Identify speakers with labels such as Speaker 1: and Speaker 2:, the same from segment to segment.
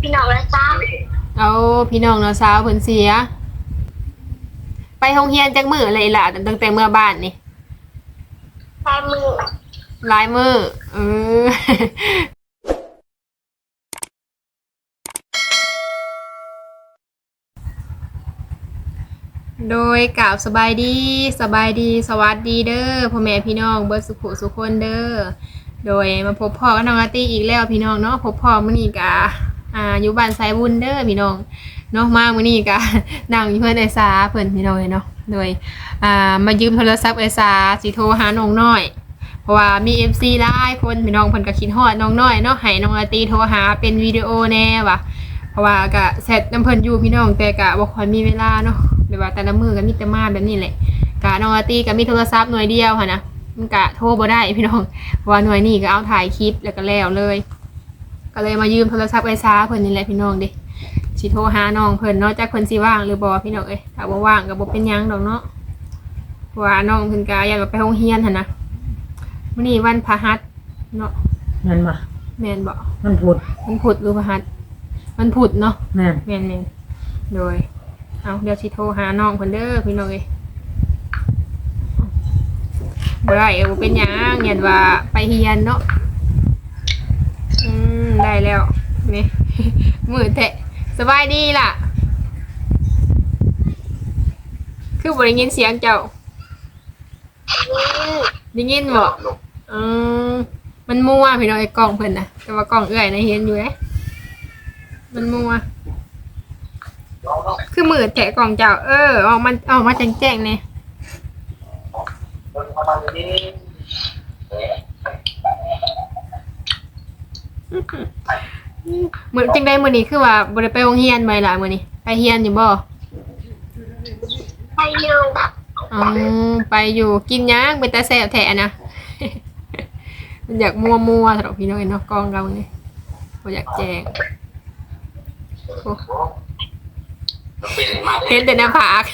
Speaker 1: พี่น้องและจ้า
Speaker 2: เอาพี่น้องเนาะสาวเพิ่นเสีย ไปโรงเรียนจักมื้อเลยล่ะตั้งแต่เมื่อบ้านนี่
Speaker 1: แค่มือ
Speaker 2: หลายมื้อเออ โดยกล่าวสบายดีสบายดีสวัสดีเด้อพ่อแม่พี่น้องเบิร์สุขุสุคนเด้อโดยมาพบพ่อกับน้องอาร์ตี้อีกแล้วพี่น้องเนาะพบพ่อมื้อนี้กะ อ่าอยู่บ้านสายบุญเด้อพี่น้องเนาะมามื้อนี้กะนั่งอยู่เพื่อนไอซาเพิ่นพี่น้องเนาะโดยอ่ามายืมโทรศัพท์ไอซาสิโทรหาน้องน้อย เพราะว่ามี FC หลายคนพี่น้องเพิ่นก็คิดฮอดน้องน้อยเนาะให้น้องอาตีโทรหาเป็นวิดีโอแน่ว่ะเพราะว่าก็เสร็จน้ำเพิ่นอยู่พี่น้องแต่ก็บ่ค่อยมีเวลาเนาะแบบว่าแต่ละมือก็มีแต่มาแบบนี้แหละกะน้องอาตีก็มีโทรศัพท์หน่วยเดียวค่ะนะมันก็โทรบ่ได้พี่น้องเพราะว่าหน่วยนี้ก็เอาถ่ายคลิปแล้วก็แล้วเลย ก็เลยมายืมโทรศัพท์ไอ้ซาเพิ่นนี่แหละพี่น้องเด้สิโทรหาน้องเพิ่นเนาะจักเพิ่นสิว่างหรือบ่พี่น้องเอ้ยถ้าบ่ว่างก็บ่เป็นหยังดอกเนาะเพราะว่าน้องเพิ่นก็อยากไปโรงเรียนหั่นนะมื้อนี้วันพฤหัสเนาะ
Speaker 3: นั่นบ่
Speaker 2: แม่นบ่
Speaker 3: มันพูด
Speaker 2: วันพุธหรือพฤหัสวันพุธเนาะ
Speaker 3: นั่น
Speaker 2: แม่นแม่นโดยเอาเดี๋ยวสิโทรหาน้องเพิ่นเด้อพี่น้องเอ้ยบ่ได้เออบ่เป็นหยังเห็นว่าไปเฮียนเนาะ อืมได้แล้วนี่ มือแตะสบายดีล่ะ คือบ่ได้ยินเสียงเจ้าได้ยินบ่อืมมันมัวพี่น้องไอ้กล้องเพิ่นน่ะ แต่ว่ากล้องเอื้อยนะเห็นอยู่เด้มันมัวคือมือแตะกล่องเจ้า เออออกมาออกมาแจ้งๆเนี่ย มือจังได้มือนี้คือว่าบ่ได้ไปโรงเรียนบ่ล่ะมื้อนี้ไปเรียนอยู่บ่
Speaker 1: ไปอยู่
Speaker 2: อ๋อไปอยู่กินหยังเป็นตาแซ่บแท้นะ มันอยากมัวมัวๆสำหรับพี่น้องเนาะกล้องเรานี่บ่อยากแจ้งโอ้เห็นแต่หน้าผาก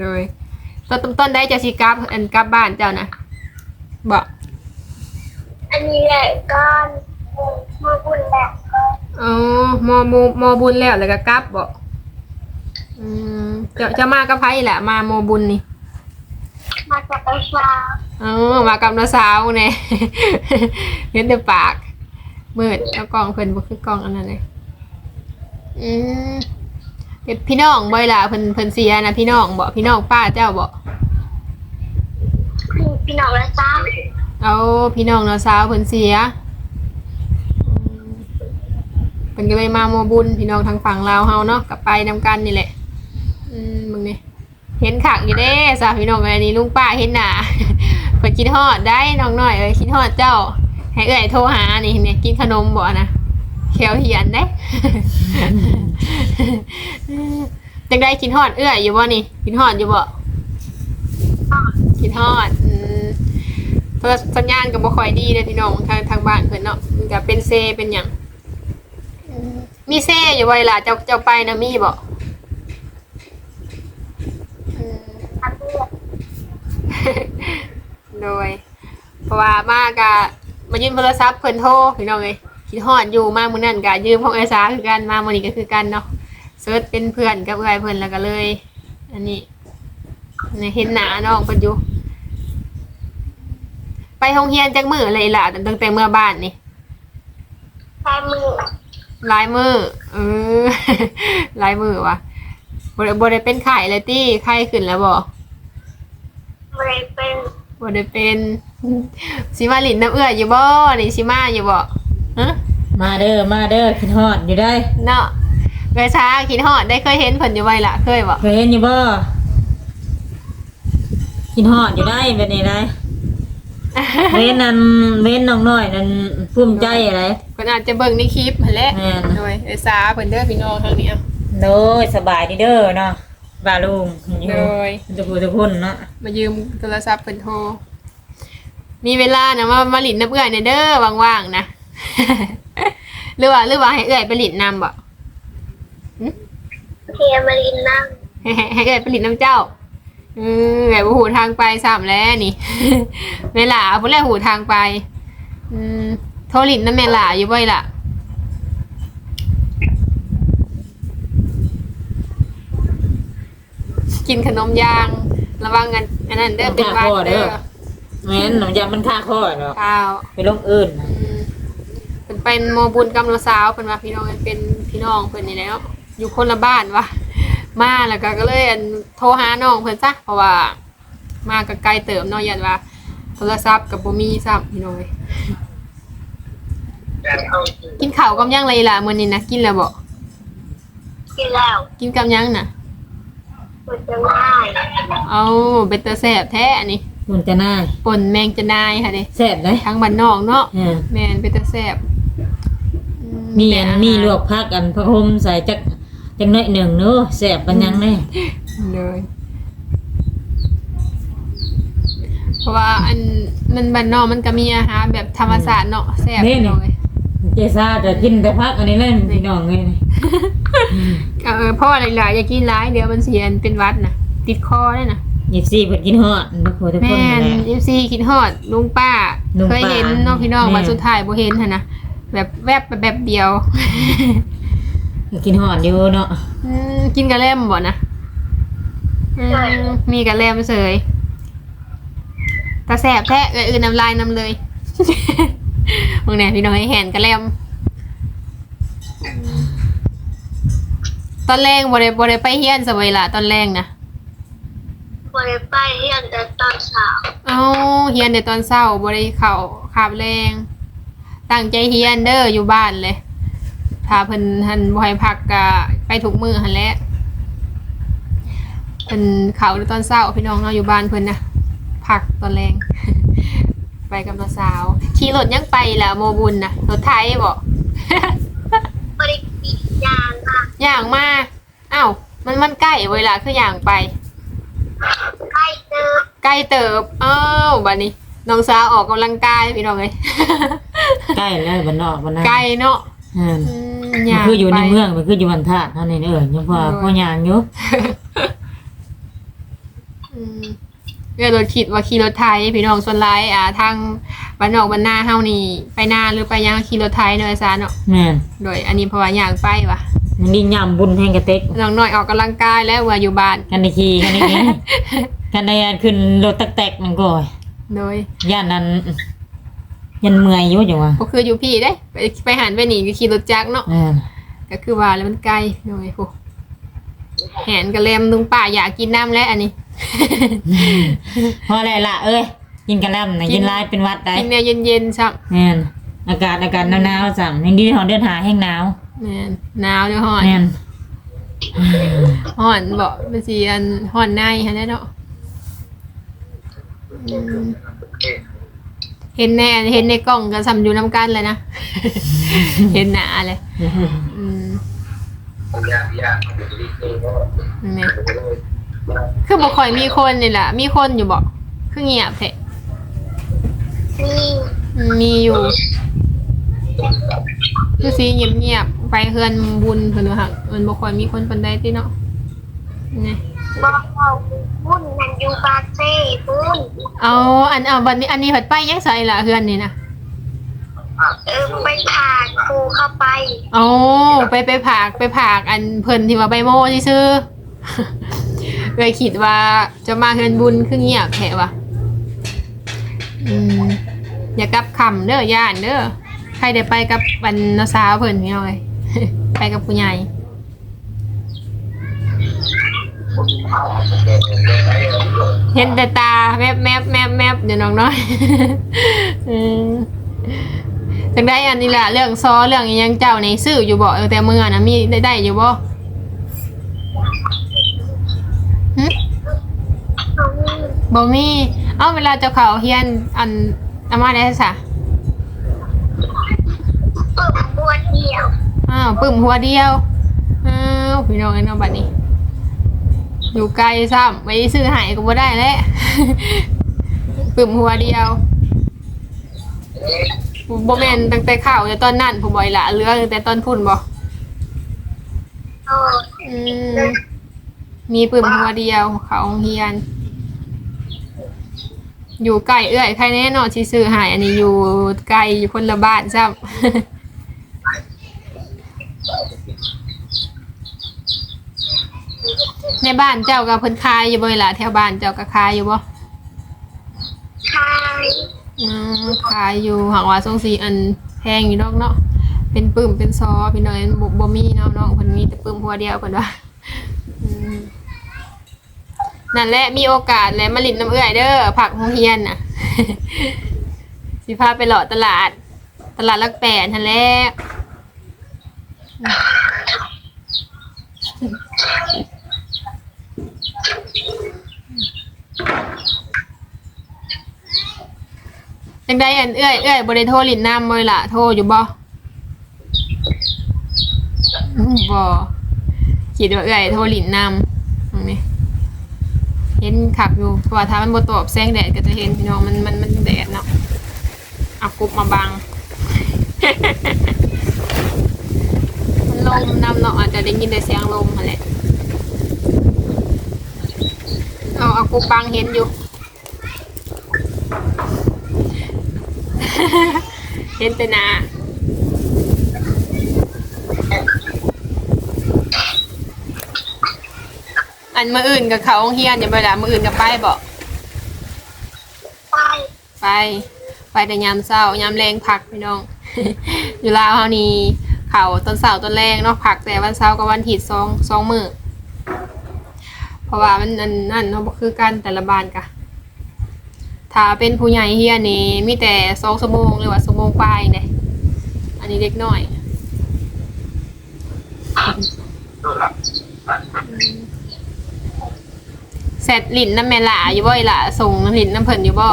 Speaker 2: เลยต้นต้นต้นได้จะสิกลับอันกลับบ้านเจ้านะบอก
Speaker 1: อันนี้แหละก้อน มือบุญแหละก้อน
Speaker 2: อ๋อมอมูมอบุญแล้วแล้วก็กลับบอกอืมจะจะมากับไผแหละ มาโมบุญนี่
Speaker 1: มาจากไอ้ชา
Speaker 2: อ๋อมากับน้าสาวเนี่ยเห็นแต่ปากมืดแล้วกล้องเพิ่นบ่คือกล้องอันนั้นเลยอืมเดี๋ยวพี่น้องบ่อยล่ะเพิ่นเพิ่นเสียนะพี่น้องบอกพี่น้องป้าเจ้าบอก
Speaker 1: พี่พี่น้องและจ้า
Speaker 2: เอาพี่น้องน้าสาวเพิ่นเสียอืม เพิ่นก็เลยมาโมบุญพี่น้องทางฝั่งลาวเฮาเนาะกลับไปนำกันนี่แหละ อืมมึงนี่เห็นขักอยู่เด้สาวพี่น้องอันนี้ลุงป้าเห็นหน้า เพิ่นคิดฮอดได้น้องน้อยเอ้ยคิดฮอดเจ้า ให้เอ้ยโทรหานี่เนี่ยกินขนมบ่นะแขวเหียนได้ จังได้กินฮอดเอื้อยอยู่บ่นี่กินฮอดอยู่บ่กินฮอดอืมโทรสัญญาณก็บ่ค่อยดีเลยพี่น้องทางทางบ้านเพิ่นเนาะมันก็เป็นเซเป็นหยัง มมีเซอยู่บ่ล่ะเจ้าเจ้าไปนะมีบ่อืม
Speaker 1: ทำเลือด
Speaker 2: โดย เพราะว่ามากะมายืมโทรศัพท์เพิ่นโทรพี่น้องเอ้ยคิดฮอดอยู่มามื้อนั้นกะยืมของไอ้สาคือกันมามื้อนี้ก็คือกันเนาะเซิร์ชเป็นเพื่อนกับเอื้อยเพิ่นแล้วก็เลย อันนี้นี่เห็นหน้าน้องเพิ่นอยู่ไปโรงเรียนจักมื้อเลยล่ะตั้งแต่เมื่อบ้านนี่
Speaker 1: แค่มือ
Speaker 2: ห ลายมื้อเออหลายมื้อว่ะบ่ได้บ่ได้เป็นไข้เลยติไข้ขึ้นแล้วบ่
Speaker 1: ไม่ได้เป็น
Speaker 2: บ่ได้เป็นสิมาหลินน้ำเอื้ออยู่บ่นี่สิมาอยู่บ่ฮะ
Speaker 3: มาเด้อมาเด้อคิดฮอดอยู่ได้
Speaker 2: เนาะเวชาคิดฮอดได้เคยเห็นเพิ่นอยู่ไว้ล่ะเคยบ่
Speaker 3: เคยเห็นอยู่บ่คิดฮอดอยู่ได้เป็นไงได้ เว้นนั่นเว้นน้องน้อยนั่นภูมิใจอะไร
Speaker 2: เพิ่นอาจจะเบิ่งในคลิปหั่นแหละ
Speaker 3: แม่น
Speaker 2: โดยเวชาเพิ่นเด้อพี่น้องทางนี้เอา
Speaker 3: โดยสบายดีเด้อเนาะบาลุงอยู่
Speaker 2: โดย
Speaker 3: ทุกผู้ทุกคนเนาะ
Speaker 2: มายืมโทรศัพท์เพิ่นโทร มีเวลานะมามาหลินน้ำเอื้อยเนี่ยเด้อว่างๆนะ หรือว่าหรือว่าให้เอื้อยไปหลินนำบ่
Speaker 1: เทียมารินนั่ง
Speaker 2: ให้ให้ให้เอื้อยไปหลินน้ำเจ้า ออไงว่าหูทางไปสามแล้วนี่ เวลาเอาไปแล้วหูทางไป อืมโทรลินน้ำเมล่าอยู่บ่อยล่ะกินขนมยาง ระวังกันอันนั้นเด้อเป็นหวัดเด้อ
Speaker 3: แม่นขนมยางมันค่าข้อเนาะ
Speaker 2: ข้าว
Speaker 3: ไปลงอื่น
Speaker 2: อืมเป็นเป็นโมบุญกำลังสาวเป็นว่าพี่น้องเป็นพี่น้องเพิ่นนี่แล้ว อยู่คนละบ้านวะ มาแล้วก็ก็เลยอันโทรหาน้องเพิ่นซะเพราะว่า มาก็ไกลเติมเนาะยันว่า โทรศัพท์กับบ่มีซ้ำพี่น้องเอ้ยกินข้าวกับหยังไรล่ะมื้อนี้นะกินแล้วบ่
Speaker 1: กินแล้ว
Speaker 2: กินกับหยังน่ะ
Speaker 1: มันจะง่าย
Speaker 2: เอาเป็นตาแซ่บแท้อันนี้
Speaker 3: มันจะน่า
Speaker 2: ป่นแมงจะนายค่ะเด้
Speaker 3: แซ่บเลย
Speaker 2: ทางบ้านนอกเนาะ
Speaker 3: อ่า
Speaker 2: แม่นเป็นตาแซ่บอื
Speaker 3: มีอัน
Speaker 2: แต่าหาร
Speaker 3: มีลวกผักอันพระพรหมใส่จัก จักหน่อยหนึ่งเนอะแซ่บปันยังแน่
Speaker 2: เลยเพราะว่าอันมันบ้านนอกมันก็มีอาหารแบบธรรมศาสตร์เนาะแซ่บพี่น้องเอ้ย
Speaker 3: เจซ่าจะกินแต่ผักอันนี้เลยพี่น้องเลย
Speaker 2: เออเพราะว่าหลายๆอย่ากินร้ายเดี๋ยวมันเสียนเป็นหวัดนะติดคอได้นะ
Speaker 3: ยิบซี่เพิ่นกินฮอดทุกคนทุกคน
Speaker 2: แม่
Speaker 3: นั่
Speaker 2: น
Speaker 3: นแหละ
Speaker 2: เอฟซีคิดฮอดลุงป้า
Speaker 3: ลุง
Speaker 2: เค
Speaker 3: ป้าย
Speaker 2: เห็นเน้องพี่น้อง
Speaker 3: แม่
Speaker 2: วันสุดท้ายบ่เห็นหั่นนะแบบแวบไปแบบเดียว
Speaker 3: กินฮอดอยู่เนาะ
Speaker 2: อืมกินกะแลมบ่นะอืมมีกะแลมเสยตาแสบแท้เอ้ยอื่นน้ำลายน้ำเลย มึงเนี่ยพี่น้องให้แหนกะแลม ตอนแรกบ่ได้บ่ได้ไปเฮียนสมัยละตอนแรกนะ
Speaker 1: บริไปเรียนแต่ตอนเช้า
Speaker 2: เอาเฮียนแต่ตอนเช้าบ่ได้เข้าคาบแรง ตั้งใจเฮียนเด้ออยู่บ้านเลย ถ้าเพิ่นหันบ่ให้พักก็ไปทุกมื้อหั่นแหละเพิ่นเข้าแต่ตอนเช้าพี่น้องเนาะอยู่บ้านเพิ่นนะพักตอนแรง ไปกับน้าสาว ขี่รถยังไปล่ะโมบุญนะรถไทยบ่
Speaker 1: บริปียางค่ะ
Speaker 2: ย่างมาอ้าวมันมันใกล้เวลาคืออย่างไป
Speaker 1: ใกล้เจอ
Speaker 2: ใกล้เติบอ้าวบัดนี้น้องสาวออกกำลังกายพี่น้องเอ้ย
Speaker 3: ใกล้แล้วบ้านนอกบ้านนา
Speaker 2: ไกลเนาะ
Speaker 3: อ่า
Speaker 2: อืม
Speaker 3: มัน
Speaker 2: ย่าง
Speaker 3: คืออยู่ใน
Speaker 2: ไป
Speaker 3: เมืองมันคืออยู่บ้านธาตุเท่านี้เออยังพอพอย่างอยู่
Speaker 2: อืมเรือรถคิดว่าขี่รถไทยพี่น้องส่วนร้ายอ่าทางบ้านนอกบ้านนาเฮานี่ไปนาหรือไปยังขี่รถไทยเนาะไอ้ซาเนาะ
Speaker 3: แม่น
Speaker 2: โดยอันนี้เพราะว่าย่างไปว่ะ
Speaker 3: มันนี่ย่ำบุญแห่งกระเต็ก
Speaker 2: น้องน้อยออกกำลังกายแล้วว่าอยู่บ้าน
Speaker 3: กันในขี่กันในนี้กันในอันขึ้นรถตักแตกมันก็
Speaker 2: โดย
Speaker 3: ย่านนั้น ยันเมื่อยอยู่จังวะ
Speaker 2: ก็คืออยู่พี่เด้ ไปไปหันไปหนีก็ขี่รถจักรเนาะ
Speaker 3: อ่า
Speaker 2: ก็คือว่าแล้วมันไกลโดยพวกแหนกระเลมลุงป่าอยากกินน้ำแล้วอันนี้
Speaker 3: พออะไรล่ะเอ้ยกินกระแลมนะ
Speaker 2: กิน
Speaker 3: กินลายเป็นหวัดได้
Speaker 2: กินแนวเย็นๆซับ
Speaker 3: แม่นอากาศอากาศหนาวๆสั่งยังดีที่เขาเดินหาแห้งหนาว
Speaker 2: แม่นหนาวเด้อฮ้อน
Speaker 3: แม่น
Speaker 2: ฮ้อนบ่เป็นสิอันฮ้อนในหั่นแหละเนาะอืม เห็นแน่เห็นในกล้องก็ซ้ำอยู่น้ำกันเลยนะ เห็นหน้าเลยอืมนั่นแหละคือบ่ค่อยมีคนนี่ล่ะมีคนอยู่บ่คือเงียบแท้
Speaker 1: นี่
Speaker 2: อืมมีอยู่คือสีเงียบๆไปเฮือนบุญเพิ่นว่าหักมันบ่ค่อยมีคนปานใดติเนาะนี่
Speaker 1: บอกเอาบุญนันอยู่บาเซ่บุญ
Speaker 2: เอาอันเอาบัดนี้อันนี้เพิ่นไปยังไสล่ะเฮือนนี่นะ
Speaker 1: เออไปผ่านครูเข้าไป
Speaker 2: เอาไปไปผากไปผากอันเพิ่นที่ว่าใบโมซื่อๆเลยคิดว่าจะมาเฮือนบุญคือเงียบแท้ว่ะอืมอย่ากลับคำเด้อย่านเด้อใครได้ไปกับบันนาสาวเพิ่นพี่น้อยไปกับผู้ใหญ่ เห็นแต่ตาแมบแมบแมบแมบเดี๋ยวน้องน้อยอืมจังได้อันนี้แหละเรื่องซอเรื่องอิหยังเจ้าในซื้ออยู่บ่เออแต่เมื่อนะมีได้ได้อยู่บ่หึ
Speaker 1: เอานี่
Speaker 2: บ่มี เอ้าเวลาเจ้าเขาเฮียนอันอามาได้ซะ
Speaker 1: เปิดบวชเดียว
Speaker 2: อ้าวปึ้มหัวเดียว อ้าวพี่น้องไอ้น้องบัดนี้ อยู่ไกลซ้ำไปซื้อใหายก็บ่ได้แล้ว ปึ้มหัวเดียวบ่แม่นตั้งแต่ข่าวแต่ตอนนั้นผู้บ่อยละเหลือตั้งแต่ตอนพุ่นบ่
Speaker 1: โอ้
Speaker 2: อืมมีปึ้มหัวเดียวเขาโรงเฮียน อยู่ไกลเอื้อยใครแน่นอนที่ซื้อใหายอันนี้อยู่ไกลอยู่คนละบ้านซ้ำอ ในบ้านเจ้ากับเพิ่นคายอยู่บ่ล่ะแถวบ้านเจ้าก็คายอยู่บ่
Speaker 1: ทาย
Speaker 2: อืมคายอยู่หากว่าทรงสีอันแพงอยู่ดอกเนาะเป็นปึ้มเป็นซอพี่น้อยบ่บ่มีเนาะน้องเพิ่นมีแต่ปึ้มหัวเดียวเพิ่นว่าอืมนั่นแหละมีโอกาสแหละมาลิ้นน้ำเอื้อยเด้อผักโรงเรียนน่ะสิพาไปเลาะตลาด ตลาดลักแปดนั่นแหละ จังได้เอันเอื้อยเอื้อยบ่ได้โทรลินน้ำบ่ล่ะโทรอยู่บ่อืมบ่คิดว่าเอื้อยโทรลินน้ำตรงนี้เห็นขักอยู่เพราะว่าถ้ามันบ่ตอบแสงแดดก็จะเห็นพี่น้องมันมันมันแดดเนาะเอากรุบมาบัง มันลมน้ำเนาะอาจจะได้ยินแต่เสียงลมมาแหละ เอาเอากรุบบังเห็นอยู่ เห็นแต่หนาอันมืออื่นกับเขาโรงเฮียนอย่าไปละมืออื่นกับไปบอก
Speaker 1: ไป
Speaker 2: ไป ไปแต่ยามเศร้ายามแรงพักพี่น้อง อยู่ลาวเฮานี่เขาตอนเสาร์ตอนแรงเนาะพักแต่วันเสาร์กับวันอาทิตย์สองสองมือเพ ราะว่ามันนั่นนั่นเนาะบ่คือกันแต่ละบ้านกะถ้าเป็นผู้ใหญ่เฮียนี่มีแต่สองชั่วโมงหรือว่าชั่วโมงปลายเนี่ยอันนี้เล็กน้อยเสร็จหลินน้ำแม่ล่าอยู่บ่อยล่ะส่งหลินน้ำเพิ่นอยู่บ่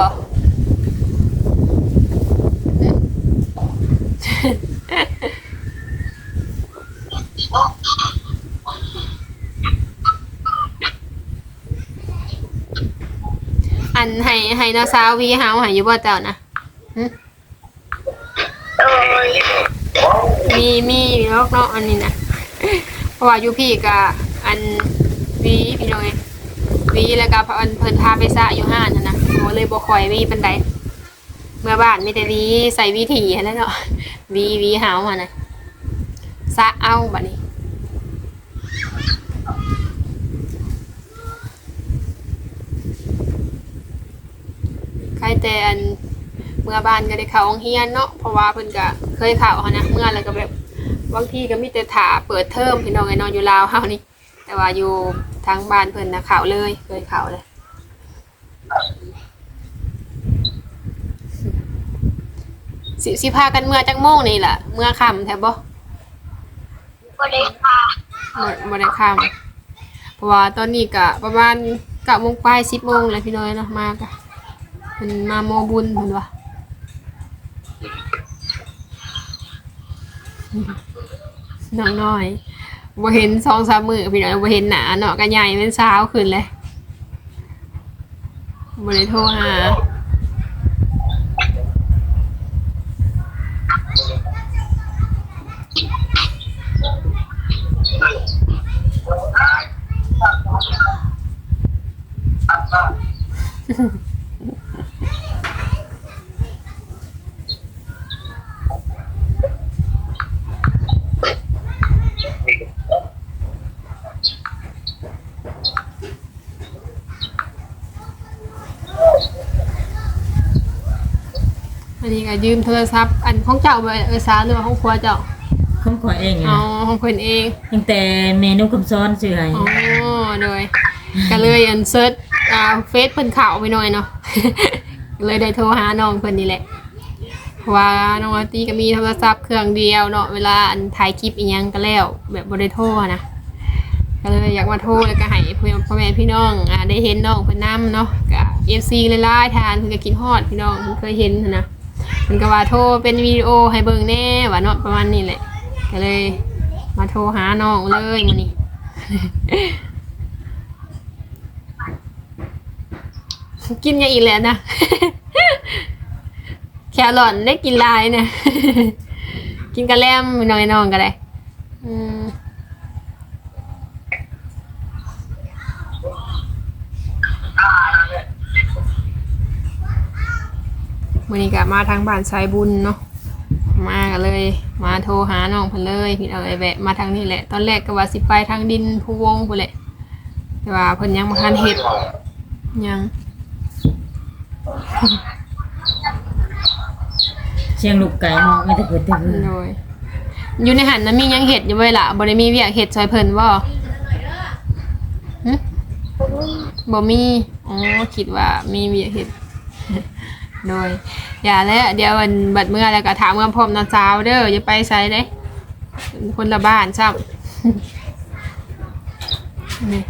Speaker 2: อัน ให้ให้นาซาววีเฮาให้อยู่บ่เจ้านะหึ
Speaker 1: โดย
Speaker 2: มีมีอยู่แล้วเนาะอันนี้นะเพราะว่าอยู่พี่ก็อันวีพี่น้องไงวีแล้วก็อันเพิ่นพาไปซะอยู่ห้านนั่นนะโมเลยบ่ค่อยวีปานใดเมื่อบ้านมีแต่วีใส่วีถี่หั้นแหล้วเนาะวีวีหาวหั่นน่ะซะเอาบัดนี้ ใครแต่อันเมื่อบ้านก็ได้เข้าโรงเรียนเนาะเพราะว่าเพิ่นก็เคยเข้าหั้นนะเมื่อแล้วก็แบบบางทีก็มีแต่ถาเปิดเทอมพี่น้องไอ้นอนอยู่ลาวเฮานี่แต่ว่าอยู่ทางบ้านเพิ่นนะเข้าเลยเคยเข้าเลยสิสิพากันเมื่อจักโมงนี่ล่ะเมื่อค่ำแท้บ่
Speaker 1: บริพา
Speaker 2: บ่บ่ได้ค่ำเพราะว่าตอนนี้ก็ประมาณ9โมงปลาย10โมงแล้วพี่น้อยเนาะมากะ มันมาโมบุญเพิ่นว่าน้องน้อยบ่เห็นสองสามมือพี่น้อยบ่เห็นหนาเนาะก็ใหญ่เป็นสาวขึ้นเลยบ่ได้โทรหาอันนี้ก็ ยืมโทรศัพท์ อันของเจ้าบ่เออสาวหรือว่าของครัวเจ้า
Speaker 3: คำขอเอง
Speaker 2: อ๋อ
Speaker 3: อะ
Speaker 2: ของเพิ่นเอง
Speaker 3: ตั้งแต่เมนูคำซ้อนชื่ออะไร
Speaker 2: อ๋อโดยก็เลยอันเซิร์ชอ่าเฟซเพิ่นข่าวไปหน่อยเนาะ เลยได้โทรหาน้องเพิ่นนี่แหละเพราะว่าน้องอาร์ตี้ก็มีโทรศัพท์เครื่องเดียวเนาะเวลาอันถ่ายคลิปอีหยังก็แล้ว แบบบ่ได้โทรอะนะ ก็เลยอยากมาโทรแล้วก็ให้พ่อพ่อแม่พี่น้องอ่าได้เห็นน้องเพิ่นนํเนาะก็ FC หลายๆทานเพิ่นก็กินฮอดพี่น้องเพิ่นเคยเห็นหั้นนะ เพิ่นก็ว่าโทรเป็นวิดีโอให้เบิ่งแน่ว่าเนาะประมาณนี้แหละ ก็เลย มาโทรหาน้องเลยมื้อนี้กินย่างอีกแล้วนะ แครอทได้กินลายนะ กินกระแลมน้อยน้องก็ได้ อืม วันนี้ก็มาทางบ้านสายบุญเนาะมากันเลย มาโทรหาน้องเพิ่นเลยพี่เอาไอ้แวะมาทางนี้แหละ ตอนแรกก็ว่าสิไปทางดินภูวงพุ่นแหละแต่ว่าเพิ่นยังบ่ทันเฮ็ดยัง
Speaker 3: เชียงลูกไก่มองไม่ได้เกิดแต่เพื่อน
Speaker 2: โดยอยู่ในหันน่ะมีหยังเฮ็ดอยู่ไว้ล่ะบ่ได้มีเวียกเฮ็ดซอยเพิ่นบ่หึ
Speaker 1: บ่มี
Speaker 2: บ่มีอ๋อคิดว่ามีเวียกเฮ็ด โดยอย่าแล้วเดี๋ยววันบัดเมื่อแล้วก็ถามกันพร้อมนอนสาวเด้ออย่าไปไสเด้คนละบ้านซ้ำนี่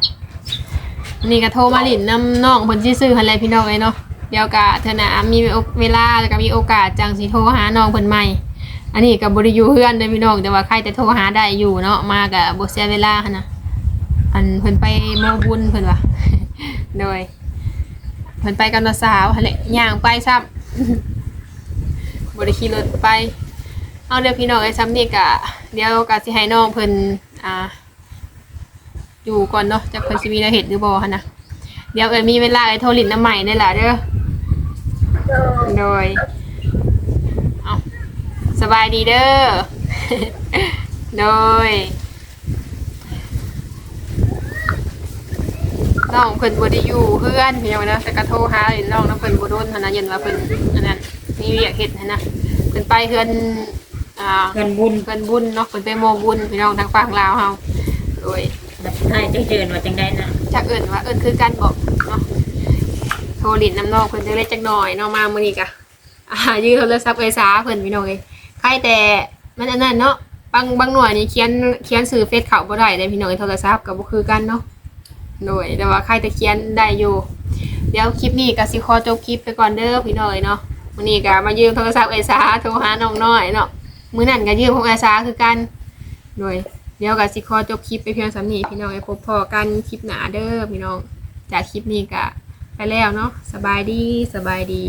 Speaker 2: นี่ก็โทรมาหลินน้ำน้องเพิ่ซื้อหั่นแหละพี่น้องเอ้ยเนาะเดี๋ยวก็เธอน่ะมีเวลาแล้วก็มีโอกาสจังสิโทรหาน้องเพิ่นใหม่ อันนี้ก็บ่ได้อยู่เฮือนเด้พี่น้องแต่ว่าใครแต่โทรหาได้อยู่เนาะมาก็บ่เสียเวลาหั่นน่ะอันเพิ่นไปโมบุญเพิ่นว่าโดย เพิ่นไปกับน้าสาวหั่นแหละย่างไปซ้ำบ่ได้ขี่รถไป เอาเดี๋ยวพี่น้องไอ้ซ้ำนี่ก็เดี๋ยวก็สิให้น้องเพิ่นอ่าอยู่ก่อนเนาะจักเพิ่นสิมีแนวเฮ็ดหรือบ่หั่นน่ะเดี๋ยวเอ้ยมีเวลาไอ้โทรลินน้ำใหม่ได้ล่ะเด้อ
Speaker 1: โดย
Speaker 2: เอาสบายดีเด้อ โดย น้องเพิ่นบ่ได้อยู่เพื่อนพี่น้องนะแต่ก็โทรหาเห็นน้องนะเพิ่นบ่โดนหันนะเย็นว่าเพิ่นอันนั้นมีเวียกเฮ็ดหันนะเพิ่นไปเฮือนอ่า
Speaker 3: กันบุญ
Speaker 2: เพิ่นบุญเนาะเพิ่นไปโมบุญพี่น้องทางฝั่งลาวเฮาโดย
Speaker 3: แบบให้จังเจิญว่าจังได้นะ
Speaker 2: จักเอิ้นว่าเอิ้นคือกันบอกเนาะโทรลิ้นน้ำน้องเพิ่นจะเล็กจักหน่อยเนาะมามื้อนี้กะอ่ายืมโทรศัพท์ไอ้สาเพิ่นพี่น้องเอ้ยใครแต่มันอันนั้นเนาะบางบางหน่วยนี่เขียนเขียนสื่อเฟซเขาบ่ได้เด้พี่น้องเอ้ยโทรศัพท์ก็บ่คือกันเนาะ โดยแต่ว่าใครแต่เขียนได้อยู่ เดี๋ยวคลิปนี้ก็สิขอจบคลิปไปก่อนเด้อพี่น้องเอ้ยเนาะวันนี้ก็มายืมโทรศัพท์ไอ้สาโทรหาน้องน้อยเนาะมื้อนั้นก็ยืมของไอ้สาคือกันโดยเดี๋ยวก็สิขอจบคลิปไปเพียงสำนีพี่น้องไอ้พบพอกันคลิปหนาเด้อพี่น้องจากคลิปนี้ก็ไปแล้วเนาะสบายดีสบายดี